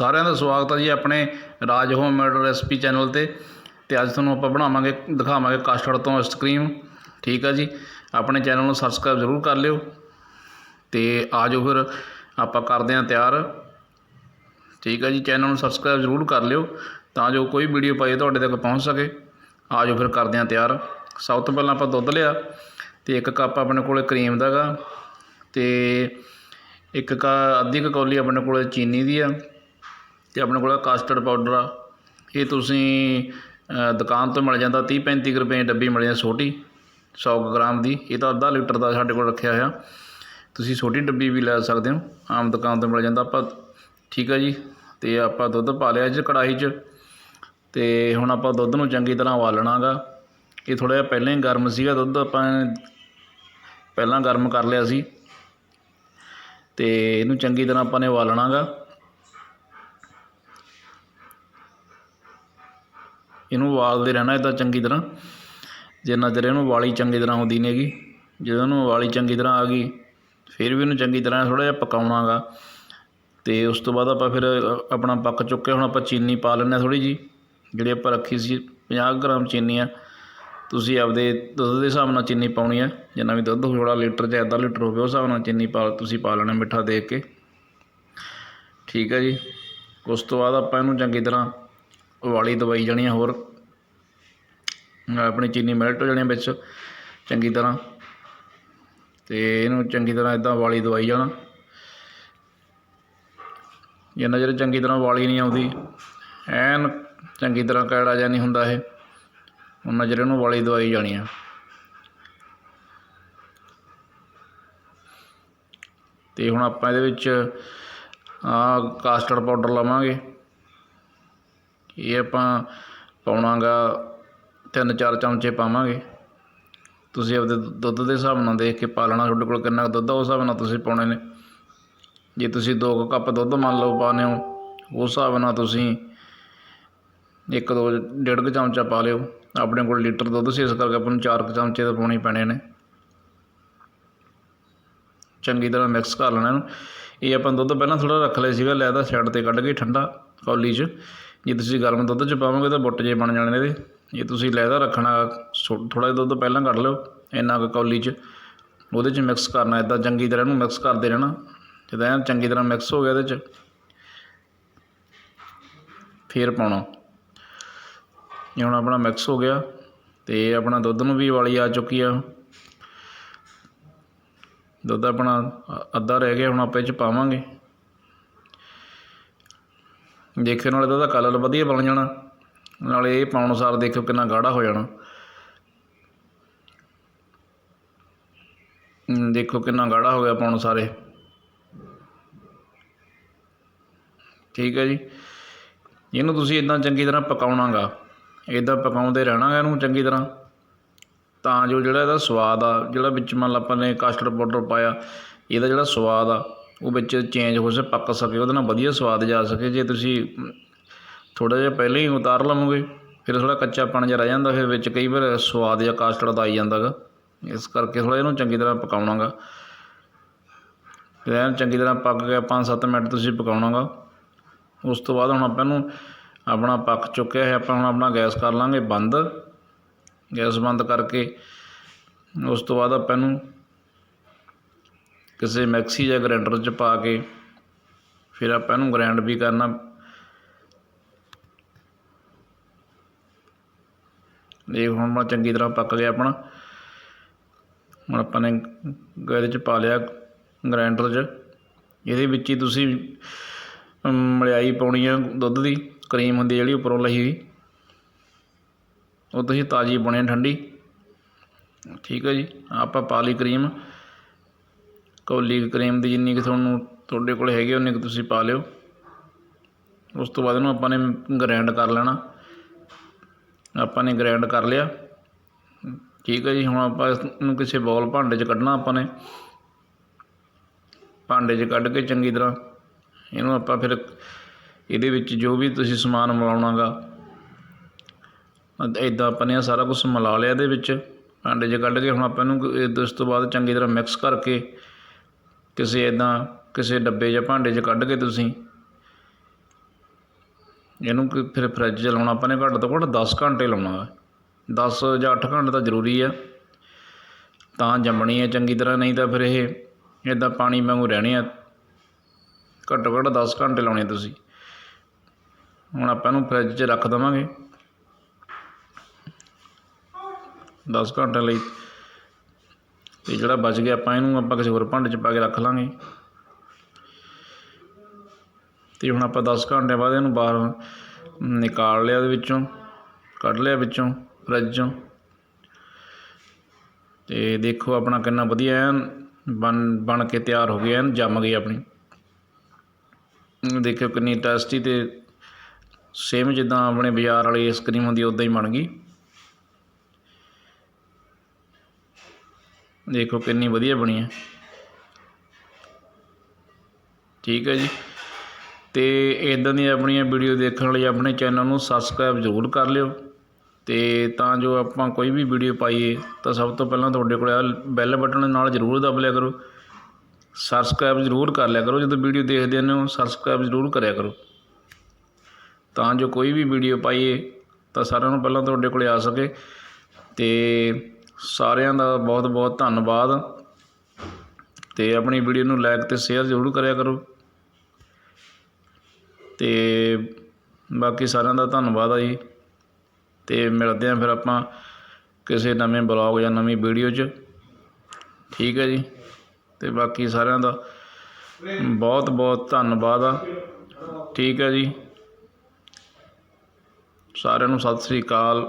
ਸਾਰਿਆਂ ਦਾ ਸਵਾਗਤ ਹੈ ਜੀ ਆਪਣੇ Raj home made recipe channel ਤੇ। ਤੇ ਅੱਜ ਤੁਹਾਨੂੰ ਆਪਾਂ ਬਣਾਵਾਂਗੇ, ਦਿਖਾਵਾਂਗੇ ਕਸਟਰਡ ਤੋਂ ਆਈਸਕ੍ਰੀਮ। ਠੀਕ ਆ ਜੀ? ਆਪਣੇ ਚੈਨਲ ਨੂੰ ਸਬਸਕ੍ਰਾਈਬ ਜ਼ਰੂਰ ਕਰ ਲਿਓ। ਤੇ ਆਜੋ ਫਿਰ, ਆਪਾਂ ਕਰਦੇ ਹਾਂ ਤਿਆਰ। ਠੀਕ ਆ ਜੀ? ਚੈਨਲ ਨੂੰ ਸਬਸਕ੍ਰਾਈਬ ਜ਼ਰੂਰ ਕਰ ਲਿਓ, ਤਾਂ ਜੋ ਕੋਈ ਵੀਡੀਓ ਪਾਈਏ ਤੁਹਾਡੇ ਤੱਕ ਪਹੁੰਚ ਸਕੇ। ਆਜੋ ਫਿਰ ਕਰਦੇ ਹਾਂ ਤਿਆਰ। ਸਭ ਤੋਂ ਪਹਿਲਾਂ ਆਪਾਂ ਦੁੱਧ ਲਿਆ, ਤੇ ਇੱਕ ਕੱਪ ਆਪਣੇ ਕੋਲੇ ਕਰੀਮ ਦਾ ਗਾ, ਤੇ ਇੱਕ ਕਾ, ਅੱਧੀ ਕੌਲੀ ਆਪਣੇ ਕੋਲੇ ਚੀਨੀ ਦੀ ਆ। ਅਤੇ ਆਪਣੇ ਕੋਲ ਕਸਟਰਡ ਪਾਊਡਰ ਆ। ਇਹ ਤੁਸੀਂ ਦੁਕਾਨ ਤੋਂ ਮਿਲ ਜਾਂਦਾ 30 35 ਰੁਪਏ ਡੱਬੀ ਮਿਲ ਜਾਂਦੀ ਛੋਟੀ, ਸੌ ਕੁ ਗ੍ਰਾਮ ਦੀ। ਇਹ ਤਾਂ ਅੱਧਾ ਲੀਟਰ ਦਾ ਸਾਡੇ ਕੋਲ ਰੱਖਿਆ ਹੋਇਆ। ਤੁਸੀਂ ਛੋਟੀ ਡੱਬੀ ਵੀ ਲੈ ਸਕਦੇ ਹੋ, ਆਮ ਦੁਕਾਨ ਤੋਂ ਮਿਲ ਜਾਂਦਾ। ਆਪਾਂ, ਠੀਕ ਆ ਜੀ ਅਤੇ ਆਪਾਂ ਦੁੱਧ ਪਾ ਲਿਆ ਜੀ ਕੜਾਹੀ 'ਚ। ਅਤੇ ਹੁਣ ਆਪਾਂ ਦੁੱਧ ਨੂੰ ਚੰਗੀ ਤਰ੍ਹਾਂ ਉਬਾਲਣਾ ਗਾ। ਇਹ ਥੋੜ੍ਹਾ ਜਿਹਾ ਪਹਿਲਾਂ ਹੀ ਗਰਮ ਸੀਗਾ ਦੁੱਧ, ਆਪਾਂ ਪਹਿਲਾਂ ਗਰਮ ਕਰ ਲਿਆ ਸੀ। ਅਤੇ ਇਹਨੂੰ ਚੰਗੀ ਤਰ੍ਹਾਂ ਆਪਾਂ ਨੇ ਉਬਾਲਣਾ ਇਹਨੂੰ ਉਬਾਲਦੇ ਰਹਿਣਾ ਇੱਦਾਂ ਚੰਗੀ ਤਰ੍ਹਾਂ। ਜਿੰਨਾ ਚਿਰ ਇਹਨੂੰ ਉਬਾਲੀ ਚੰਗੀ ਤਰ੍ਹਾਂ ਆਉਂਦੀ ਨਹੀਂ ਹੈਗੀ, ਜਦੋਂ ਇਹਨੂੰ ਉਬਾਲੀ ਚੰਗੀ ਤਰ੍ਹਾਂ ਆ ਗਈ, ਫਿਰ ਵੀ ਇਹਨੂੰ ਚੰਗੀ ਤਰ੍ਹਾਂ ਥੋੜ੍ਹਾ ਜਿਹਾ ਪਕਾਉਣਾ ਗਾ ਅਤੇ ਉਸ ਤੋਂ ਬਾਅਦ ਆਪਾਂ ਫਿਰ ਆਪਣਾ ਪੱਕ ਚੁੱਕਿਆ ਹੁਣ ਆਪਾਂ ਚੀਨੀ ਪਾ ਲੈਂਦੇ ਹਾਂ ਥੋੜ੍ਹੀ ਜੀ ਜਿਹੜੀ ਆਪਾਂ ਰੱਖੀ ਸੀ 50 ਗ੍ਰਾਮ ਚੀਨੀ ਆ। ਤੁਸੀਂ ਆਪਦੇ ਦੁੱਧ ਦੇ ਹਿਸਾਬ ਨਾਲ ਚੀਨੀ ਪਾਉਣੀ ਹੈ ਜਿੰਨਾ ਵੀ ਦੁੱਧ ਥੋੜਾ ਲੀਟਰ ਜਾਂ ਅੱਧਾ ਲੀਟਰ ਹੋਵੇ ਉਸ ਹਿਸਾਬ ਨਾਲ ਚੀਨੀ ਪਾ ਤੁਸੀਂ ਪਾ ਲੈਣਾ ਮਿੱਠਾ ਦੇਖ ਕੇ। ਠੀਕ ਹੈ ਜੀ। ਉਸ ਤੋਂ ਬਾਅਦ ਆਪਾਂ ਇਹਨੂੰ ਚੰਗੀ ਤਰ੍ਹਾਂ ਉਬਾਲੀ ਦਵਾਈ ਜਾਣੀ ਆ ਹੋਰ। ਆਪਣੀ ਚੀਨੀ ਮੈਲਟ ਹੋ ਜਾਣੀ ਆ ਵਿੱਚ, ਚੰਗੀ ਤਰ੍ਹਾਂ। ਤੇ ਇਹਨੂੰ ਚੰਗੀ ਤਰ੍ਹਾਂ ਇਦਾਂ ਉਬਾਲੀ ਦਵਾਈ ਜਾਣਾ। ਜਿੰਨਾ ਚਿਰ ਚੰਗੀ ਤਰ੍ਹਾਂ ਉਬਾਲੀ ਨਹੀਂ ਆਉਂਦੀ, ਐਨ ਚੰਗੀ ਤਰ੍ਹਾਂ ਕੈੜਾ ਜਿਹਾ ਨਹੀਂ ਹੁੰਦਾ ਇਹ। ਉਹਨਾਂ ਚਿਰ ਇਹਨੂੰ ਉਬਾਲੀ ਦਵਾਈ ਜਾਣੀ ਆ। ਤੇ ਹੁਣ ਆਪਾਂ ਇਹਦੇ ਵਿੱਚ ਆ ਕਾਸਟਰਡ ਪਾਊਡਰ ਲਵਾਂਗੇ। ਇਹ ਆਪਾਂ ਪਾਉਣਾਗਾ ਤਿੰਨ ਚਾਰ ਚਮਚੇ ਪਾਵਾਂਗੇ। ਤੁਸੀਂ ਆਪਦੇ ਦੁੱਧ ਦੇ ਹਿਸਾਬ ਨਾਲ ਦੇਖ ਕੇ ਪਾ ਲੈਣਾ, ਤੁਹਾਡੇ ਕੋਲ ਕਿੰਨਾ ਕੁ ਦੁੱਧ ਆ, ਉਸ ਹਿਸਾਬ ਨਾਲ ਤੁਸੀਂ ਪਾਉਣੇ ਨੇ। ਜੇ ਤੁਸੀਂ ਦੋ ਕੁ ਕੱਪ ਦੁੱਧ ਮੰਨ ਲਓ ਪਾਉਂਦੇ ਹੋ, ਉਸ ਹਿਸਾਬ ਨਾਲ ਤੁਸੀਂ ਇੱਕ ਦੋ ਡੇਢ ਕੁ ਚਮਚਾ ਪਾ ਲਿਓ। ਆਪਣੇ ਕੋਲ ਲੀਟਰ ਦੁੱਧ ਸੀ, ਇਸ ਕਰਕੇ ਆਪਾਂ ਨੂੰ ਚਾਰ ਕੁ ਚਮਚੇ ਤਾਂ ਪਾਉਣੇ ਪੈਣੇ ਨੇ। ਚੰਗੀ ਤਰ੍ਹਾਂ ਮਿਕਸ ਕਰ ਲੈਣਾ ਇਹਨੂੰ। ਇਹ ਆਪਾਂ ਦੁੱਧ ਪਹਿਲਾਂ ਥੋੜਾ ਰੱਖ ਲਿਆ ਸੀਗਾ, ਲੈ ਤਾਂ ਸਾਈਡ ਤੇ ਕੱਢ ਕੇ ਠੰਡਾ ਕੌਲੀ 'ਚ। ਜੇ ਤੁਸੀਂ ਗਰਮ ਦੁੱਧ 'ਚ ਪਾਵੋਗੇ ਤਾਂ ਬੁੱਟ ਜੇ ਬਣ ਜਾਣੇ ਇਹਦੇ। ਜੇ ਤੁਸੀਂ ਲਹਿਦਾ ਰੱਖਣਾ ਥੋੜ੍ਹਾ ਜਿਹਾ ਦੁੱਧ ਪਹਿਲਾਂ ਕੱਢ ਲਿਓ, ਇੰਨਾ ਕੁ ਕੌਲੀ 'ਚ। ਉਹਦੇ 'ਚ ਮਿਕਸ ਕਰਨਾ ਇੱਦਾਂ ਚੰਗੀ ਤਰ੍ਹਾਂ ਇਹਨੂੰ ਮਿਕਸ ਕਰਦੇ ਰਹਿਣਾ। ਜਦੋਂ ਐਨ ਚੰਗੀ ਤਰ੍ਹਾਂ ਮਿਕਸ ਹੋ ਗਿਆ ਇਹਦੇ 'ਚ, ਫੇਰ ਪਾਉਣਾ। ਇਹ ਹੁਣ ਆਪਣਾ ਮਿਕਸ ਹੋ ਗਿਆ ਤੇ ਆਪਣਾ ਦੁੱਧ ਨੂੰ ਵੀ ਉਬਾਲੀ ਆ ਚੁੱਕੀ ਆ। ਦੁੱਧ ਆਪਣਾ ਅੱਧਾ ਰਹਿ ਗਿਆ, ਹੁਣ ਆਪਾਂ ਇਹ 'ਚ ਪਾਵਾਂਗੇ। ਦੇਖਿਓ ਨਾਲੇ ਤਾਂ ਉਹਦਾ ਕਲਰ ਵਧੀਆ ਬਣ ਜਾਣਾ। ਨਾਲੇ ਇਹ ਪਾਉਣ ਅਨੁਸਾਰ ਦੇਖਿਓ ਕਿੰਨਾ ਗਾੜਾ ਹੋ ਜਾਣਾ। ਹਮ, ਦੇਖੋ ਕਿੰਨਾ ਗਾੜਾ ਹੋ ਗਿਆ ਪਾਉਣ ਸਾਰੇ ਠੀਕ ਹੈ ਜੀ। ਇਹਨੂੰ ਤੁਸੀਂ ਇਦਾਂ ਚੰਗੀ ਤਰ੍ਹਾਂ ਪਕਾਉਣਾਗਾ। ਇਦਾਂ ਪਕਾਉਂਦੇ ਰਹਿਣਾਗਾ ਇਹਨੂੰ ਚੰਗੀ ਤਰ੍ਹਾਂ। ਤਾਂ ਜੋ ਜਿਹੜਾ ਇਹਦਾ ਸਵਾਦ ਆ ਜਿਹੜਾ ਵਿੱਚ ਮੰਨ ਲਾ ਆਪਾਂ ਨੇ ਕਸਟਰਡ ਪਾਊਡਰ ਪਾਇਆ ਇਹਦਾ ਜਿਹੜਾ ਸਵਾਦ ਆ ਉਹ ਵਿੱਚ ਚੇਂਜ ਹੋ ਸਕੇ, ਪੱਕ ਸਕੇ, ਉਹਦੇ ਨਾਲ ਵਧੀਆ ਸਵਾਦ ਜਾ ਸਕੇ। ਜੇ ਤੁਸੀਂ ਥੋੜ੍ਹਾ ਜਿਹਾ ਪਹਿਲਾਂ ਹੀ ਉਤਾਰ ਲਵੋਗੇ, ਫਿਰ ਥੋੜਾ ਕੱਚਾਪਣ ਜਿਹਾ ਰਹਿ ਜਾਂਦਾ, ਫਿਰ ਵਿੱਚ ਕਈ ਵਾਰ ਸਵਾਦ ਜਾਂ ਕਸਟਰਡ ਦਾ ਆਈ ਜਾਂਦਾ ਗਾ ਇਸ ਕਰਕੇ ਥੋੜ੍ਹਾ ਇਹਨੂੰ ਚੰਗੀ ਤਰ੍ਹਾਂ ਪਕਾਉਣਾਗਾ। ਫਿਰ ਐਨ ਚੰਗੀ ਤਰ੍ਹਾਂ ਪੱਕ ਗਿਆ 5-7 ਮਿੰਟ ਤੁਸੀਂ ਪਕਾਉਣਾਗਾ। ਉਸ ਤੋਂ ਬਾਅਦ ਹੁਣ ਆਪਾਂ ਇਹਨੂੰ ਆਪਣਾ ਪੱਕ ਚੁੱਕਿਆ ਹੈ, ਆਪਾਂ ਹੁਣ ਆਪਣਾ ਗੈਸ ਕਰ ਲਾਂਗੇ ਬੰਦ। ਗੈਸ ਬੰਦ ਕਰਕੇ ਉਸ ਤੋਂ ਬਾਅਦ ਆਪਾਂ ਇਹਨੂੰ ਕਿਸੇ ਮਿਕਸੀ ਜਾਂ ਗਰੈਂਡਰ 'ਚ ਪਾ ਕੇ ਫਿਰ ਆਪਾਂ ਇਹਨੂੰ ਗ੍ਰੈਂਡ ਵੀ ਕਰਨਾ। ਇਹ ਹੁਣ ਮੈਂ ਚੰਗੀ ਤਰ੍ਹਾਂ ਪੱਕ ਗਿਆ ਆਪਣਾ। ਹੁਣ ਆਪਾਂ ਨੇ ਇਹਦੇ 'ਚ ਪਾ ਲਿਆ ਗ੍ਰਾਈਂਡਰ 'ਚ। ਇਹਦੇ ਵਿੱਚ ਹੀ ਤੁਸੀਂ ਮਲਾਈ ਪਾਉਣੀ ਆ ਦੁੱਧ ਦੀ, ਕਰੀਮ ਹੁੰਦੀ ਜਿਹੜੀ ਉੱਪਰੋਂ ਲਈ ਹੋਈ। ਉਹ ਤੁਸੀਂ ਤਾਜ਼ੀ ਬਣੇ ਠੰਡੀ। ਠੀਕ ਹੈ ਜੀ, ਆਪਾਂ ਪਾ ਲਈ ਕਰੀਮ। ਕੌਲੀ ਕਰੀਮ ਦੀ ਜਿੰਨੀ ਕਿ ਤੁਹਾਨੂੰ ਤੁਹਾਡੇ ਕੋਲ ਹੈਗੀ, ਉਨੀ ਕੁ ਤੁਸੀਂ ਪਾ ਲਿਓ। ਉਸ ਤੋਂ ਬਾਅਦ ਇਹਨੂੰ ਆਪਾਂ ਨੇ ਗ੍ਰਾਈਂਡ ਕਰ ਲੈਣਾ। ਆਪਾਂ ਨੇ ਗ੍ਰਾਈਂਡ ਕਰ ਲਿਆ। ਠੀਕ ਹੈ ਜੀ, ਹੁਣ ਆਪਾਂ ਇਹਨੂੰ ਕਿਸੇ ਬੋਲ ਭਾਂਡੇ 'ਚ ਕੱਢਣਾ ਆਪਾਂ ਨੇ। ਭਾਂਡੇ 'ਚ ਕੱਢ ਕੇ ਚੰਗੀ ਤਰ੍ਹਾਂ ਇਹਨੂੰ ਆਪਾਂ ਫਿਰ ਇਹਦੇ ਵਿੱਚ ਜੋ ਵੀ ਤੁਸੀਂ ਸਮਾਨ ਮਿਲਾਉਣਾਗਾ ਇਦਾਂ ਆਪਾਂ ਨੇ ਸਾਰਾ ਕੁਝ ਮਿਲਾ ਲਿਆ ਇਹਦੇ ਵਿੱਚ। ਭਾਂਡੇ 'ਚ ਕੱਢ ਕੇ ਹੁਣ ਆਪਾਂ ਇਹਨੂੰ ਇਹ- ਇਸ ਤੋਂ ਬਾਅਦ ਚੰਗੀ ਤਰ੍ਹਾਂ ਮਿਕਸ ਕਰਕੇ ਕਿਸੇ ਇਦਾਂ ਕਿਸੇ ਡੱਬੇ ਜਾਂ ਭਾਂਡੇ 'ਚ ਕੱਢ ਕੇ ਤੁਸੀਂ ਇਹਨੂੰ ਕਿ ਫਿਰ ਫਰਿੱਜ 'ਚ ਲਾਉਣਾ। ਆਪਾਂ ਨੇ ਘੱਟ ਤੋਂ ਘੱਟ 10 ਘੰਟੇ ਲਾਉਣਾ ਹੈ। 10 ਜਾਂ 8 ਘੰਟੇ ਤਾਂ ਜ਼ਰੂਰੀ ਆ ਤਾਂ ਜੰਮਣੀ ਹੈ ਚੰਗੀ ਤਰ੍ਹਾਂ, ਨਹੀਂ ਤਾਂ ਫਿਰ ਇਹ ਇੱਦਾਂ ਪਾਣੀ ਵਾਂਗੂ ਰਹਿਣੀ ਆ। ਘੱਟੋ ਘੱਟ 10 ਘੰਟੇ ਲਾਉਣੇ ਤੁਸੀਂ। ਹੁਣ ਆਪਾਂ ਇਹਨੂੰ ਫਰਿੱਜ 'ਚ ਰੱਖ ਦੇਵਾਂਗੇ। 10 ਘੰਟੇ ਲਈ ਤੇ ਜਿਹੜਾ ਬਚ ਗਿਆ ਆਪਾਂ ਇਹਨੂੰ ਆਪਾਂ ਕਿਸੇ ਹੋਰ ਭਾਂਡੇ 'ਚ ਪਾ ਕੇ ਰੱਖ ਲਾਂਗੇ। ਤੇ ਹੁਣ ਆਪਾਂ 10 ਘੰਟੇ ਬਾਅਦ ਇਹਨੂੰ ਬਾਹਰ ਨਿਕਾਲ ਲਿਆ ਇਹਦੇ ਵਿੱਚੋਂ, ਕੱਢ ਲਿਆ ਵਿੱਚੋਂ ਫਰਿੱਜ 'ਚੋਂ। ਤੇ ਦੇਖੋ ਆਪਣਾ ਕਿੰਨਾ ਵਧੀਆ ਐਨ ਬਣ ਬਣ ਕੇ ਤਿਆਰ ਹੋ ਗਿਆ ਐਨ, ਜੰਮ ਗਈ ਆਪਣੀ। ਦੇਖਿਓ ਕਿੰਨੀ ਟੇਸਟੀ ਤੇ ਸੇਮ ਜਿੱਦਾਂ ਆਪਣੇ ਬਾਜ਼ਾਰ ਵਾਲੀ ਆਈਸਕ੍ਰੀਮ ਹੁੰਦੀ ਉਦਾਂ ਹੀ ਬਣ ਗਈ। ਦੇਖੋ ਕਿੰਨੀ ਵਧੀਆ ਬਣੀ ਹੈ ਠੀਕ ਹੈ ਜੀ। ਤੇ ਇਦਾਂ ਦੀਆਂ ਆਪਣੀਆਂ ਵੀਡੀਓ ਦੇਖਣ ਲਈ ਆਪਣੇ ਚੈਨਲ ਨੂੰ ਸਬਸਕ੍ਰਾਈਬ ਜ਼ਰੂਰ ਕਰ ਲਿਓ। ਤੇ ਤਾਂ ਜੋ ਆਪਾਂ ਕੋਈ ਵੀ ਵੀਡੀਓ ਪਾਈਏ, ਤਾਂ ਸਭ ਤੋਂ ਪਹਿਲਾਂ ਤੁਹਾਡੇ ਕੋਲ ਆ ਬੈਲ ਬਟਨ ਨਾਲ ਜ਼ਰੂਰ ਦਬ ਲਿਆ ਕਰੋ। ਸਬਸਕ੍ਰਾਈਬ ਜ਼ਰੂਰ ਕਰ ਲਿਆ ਕਰੋ। ਜਦੋਂ ਵੀਡੀਓ ਦੇਖਦੇ ਹੋ, ਸਬਸਕ੍ਰਾਈਬ ਜ਼ਰੂਰ ਕਰਿਆ ਕਰੋ। ਤਾਂ ਜੋ ਕੋਈ ਵੀ ਵੀਡੀਓ ਪਾਈਏ, ਤਾਂ ਸਾਰਿਆਂ ਨੂੰ ਪਹਿਲਾਂ ਤੁਹਾਡੇ ਕੋਲ ਆ ਸਕੇ। ਤੇ ਸਾਰਿਆਂ ਦਾ ਬਹੁਤ ਬਹੁਤ ਧੰਨਵਾਦ। ਅਤੇ ਆਪਣੀ ਵੀਡੀਓ ਨੂੰ ਲਾਈਕ ਅਤੇ ਸ਼ੇਅਰ ਜ਼ਰੂਰ ਕਰਿਆ ਕਰੋ। ਅਤੇ ਬਾਕੀ ਸਾਰਿਆਂ ਦਾ ਧੰਨਵਾਦ ਆ ਜੀ। ਅਤੇ ਮਿਲਦੇ ਹਾਂ ਫਿਰ ਆਪਾਂ ਕਿਸੇ ਨਵੇਂ ਬਲੌਗ ਜਾਂ ਨਵੀਂ ਵੀਡੀਓ 'ਚ। ਠੀਕ ਹੈ ਜੀ? ਅਤੇ ਬਾਕੀ ਸਾਰਿਆਂ ਦਾ ਬਹੁਤ ਬਹੁਤ ਧੰਨਵਾਦ ਆ। ਠੀਕ ਹੈ ਜੀ? ਸਾਰਿਆਂ ਨੂੰ ਸਤਿ ਸ੍ਰੀ ਅਕਾਲ।